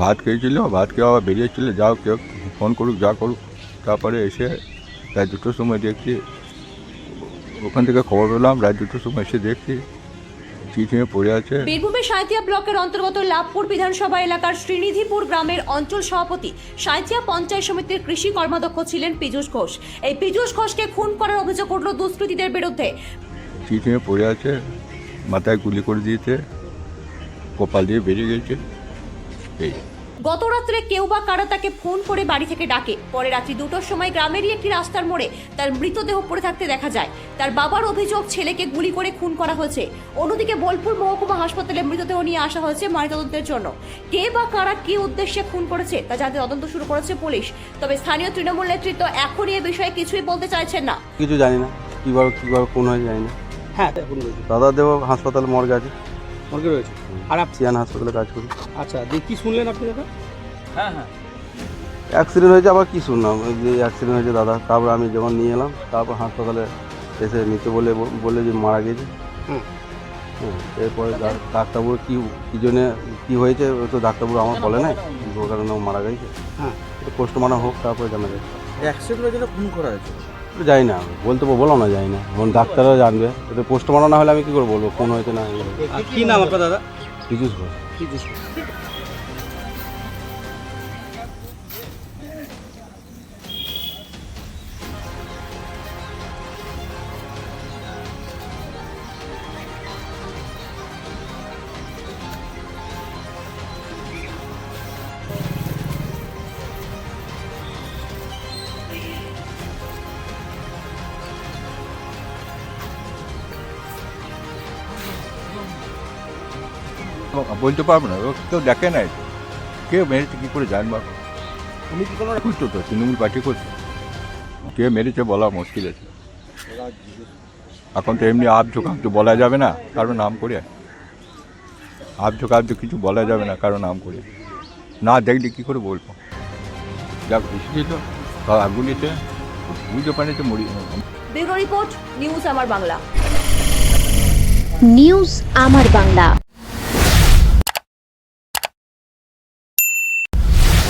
ভাত খেয়েছিল ভাত খেয়ে আবার বেরিয়েছিল যাও কেউ ফোন করুক যা করুক। তারপরে এসে রাত দুটোর সময় দেখছি ওখান থেকে খবর পেলাম রাত দুটোর সময় এসে দেখছি চিঠিয়ে পড়ে আছে। বীরভূমের সাঁইথিয়া ব্লকের অন্তর্গত লাভপুর বিধানসভা এলাকার শ্রীনিধিপুর গ্রামের অঞ্চল সভাপতি পঞ্চায়েত সমিতির কৃষি কর্মাধ্যক্ষ ছিলেন পীযূষ ঘোষ। এই পীযূষ ঘোষকে খুন করার অভিযোগ উঠল দুষ্কৃতীদের বিরুদ্ধে। চিঠিয়ে পড়ে আছে মাথায় গুলি করে দিয়েছে কপাল দিয়ে বেরিয়ে গেছে। এই। গত রাত্রে কেউ বা কারা তাকে ফোন করে বাড়ি থেকে ডাকে। পরে রাত্রি দুটোর সময় গ্রামেরই একটি রাস্তার মোড়ে তার মৃতদেহ পড়ে থাকতে দেখা যায়। তার বাবার অভিযোগ ছেলেকে গুলি করে খুন করা হয়েছে। অন্যদিকে বোলপুর মহকুমা হাসপাতালে মৃতদেহ নিয়ে আসা হয়েছে ময়নাতদন্তের জন্য। কে বা কারা কি উদ্দেশ্যে খুন করেছে তা জানতে তদন্ত শুরু করেছে পুলিশ। তবে স্থানীয় তৃণমূল নেতৃত্ব এখনই এ বিষয়ে কিছুই বলতে চাইছেন না। কিছু জানি না। কীভাবে কীভাবে কোন হয়েছে জানি না। হ্যাঁ। দাদা দেব হাসপাতাল মর্গে আছে। মর্গে রয়েছে? আর আপ- সিয়ান হাসপাতালে কাজ করি। আচ্ছা দিয়ে কি শুনলেন আপনি দাদা? হ্যাঁ হ্যাঁ। অ্যাক্সিডেন্ট হয়েছে আবার কি শুনলাম? ওই যে অ্যাক্সিডেন্ট হয়েছে দাদা তারপর আমি যখন নিয়ে এলাম তারপর হাসপাতালে এসে নিতে বলে বলে যে মারা গেছে। হুম। হুম, এরপরে ডাক্তারবাবু কি কী জন্যে কী হয়েছে তো ডাক্তারবাবু আমার বলে নাই ওর কারণে ও মারা গেছে। হ্যাঁ। পোস্টমার্টম হোক তারপরে জানা যাবে। অ্যাক্সিডেন্টের জন্য খুন করা হয়েছে। যাই না বলতে বলো না যাই না। এখন ডাক্তাররা জানবে। এতে পোস্টমর্টম না হলে আমি কী করে বলব? কোন হয়েছে না কি নাম আপনার দাদা? কিছু ঘোষ। বলতে পারব না। কেউ দেখে নাই। কে মেরেছে কী করে জানব? উনি কি কোনো বুঝতো তো তৃণমূল পার্টি করছে কে মেরেছে বলা মুশকিল আছে। এখন তো এমনি আপ ঝোঁকাপ তো বলা যাবে না কারও নাম করে। আপ ঝোঁকাপ তো কিছু বলা যাবে না কারও নাম করে। না দেখলে কী করে বলব? যা এসেছিল আগুলিতে বুঝতে পারিতে মরি ব্যুরো রিপোর্ট নিউজ আমার বাংলা। নিউজ আমার বাংলা।